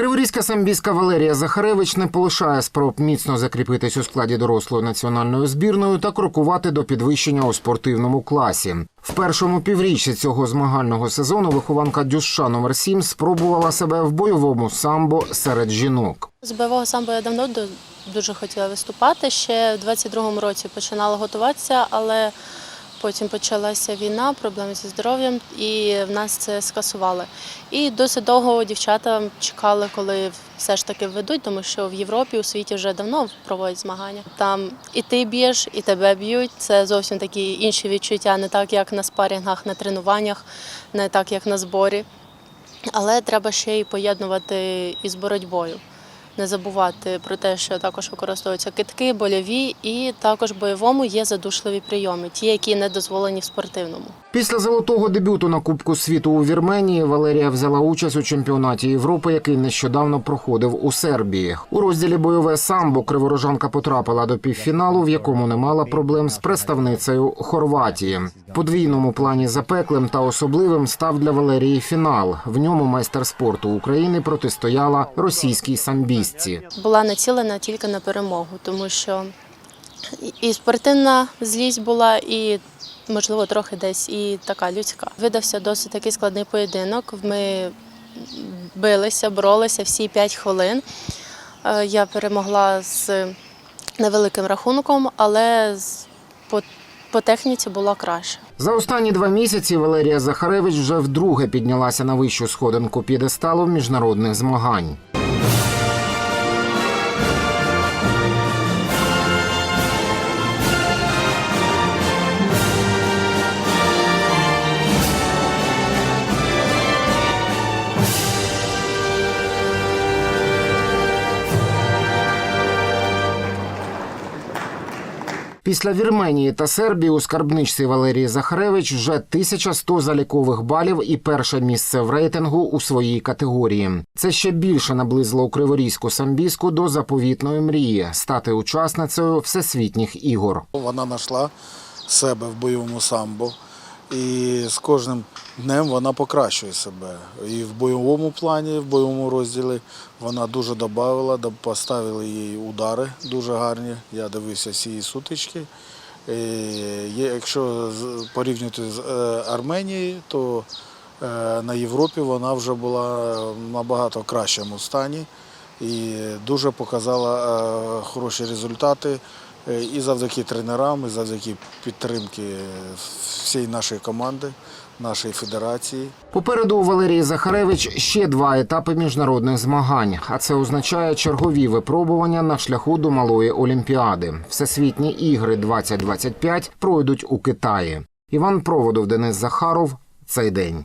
Криворізька самбійська Валерія Захаревич не полишає спроб міцно закріпитись у складі дорослої національної збірної та крокувати до підвищення у спортивному класі. В першому півріччі цього змагального сезону вихованка Дюша номер 7 спробувала себе в бойовому самбо серед жінок. З бойового самбо я давно ду- дуже хотіла виступати. Ще в 22-му році починала готуватися, але потім почалася війна, проблеми зі здоров'ям, і в нас це скасували. І досить довго дівчата чекали, коли все ж таки введуть, тому що в Європі, у світі вже давно проводять змагання. Там і ти б'єш, і тебе б'ють. Це зовсім такі інші відчуття, не так як на спарінгах, на тренуваннях, не так як на зборі. Але треба ще й поєднувати із боротьбою. Не забувати про те, що також використовуються китки, больові, і також бойовому є задушливі прийоми, ті, які не дозволені в спортивному. Після золотого дебюту на Кубку світу у Вірменії Валерія взяла участь у чемпіонаті Європи, який нещодавно проходив у Сербії. У розділі бойове самбо криворожанка потрапила до півфіналу, в якому не мала проблем з представницею Хорватії. Подвійному плані запеклим та особливим став для Валерії фінал. В ньому майстер спорту України протистояла російській самбістці. Була націлена тільки на перемогу, тому що і- спортивна злість була, і можливо трохи десь і така людська. Видався досить такий складний поєдинок. Ми билися, боролися всі 5 хвилин. Е, Я перемогла з невеликим рахунком, але по, по техніці було краще. За останні два місяці Валерія Захаревич вже вдруге піднялася на вищу сходинку п'єдесталу міжнародних змагань. Після Вірменії та Сербії у скарбничці Валерії Захаревич вже 1100 залікових балів і перше місце в рейтингу у своїй категорії. Це ще більше наблизило криворізьку самбіску до заповітної мрії стати учасницею всесвітніх ігор. Вона знайшла себе в бойовому самбо. І з кожним днем вона покращує себе. І в бойовому плані, в бойовому розділі вона дуже додавала, поставили їй удари дуже гарні. Я дивився всі її сутички. Е, є- Якщо порівнювати з е, Арменією, то е, на Європі вона вже була в набагато кращому стані і дуже показала е, хороші результати. Е, І завдяки тренерам, і завдяки підтримки всієї нашої команди, нашої федерації. Попереду у Валерії Захаревич ще два етапи міжнародних змагань, а це означає чергові випробування на шляху до малої олімпіади. Всесвітні ігри 2025 пройдуть у Китаї. Іван Проводов, Денис Захаров. Цей день.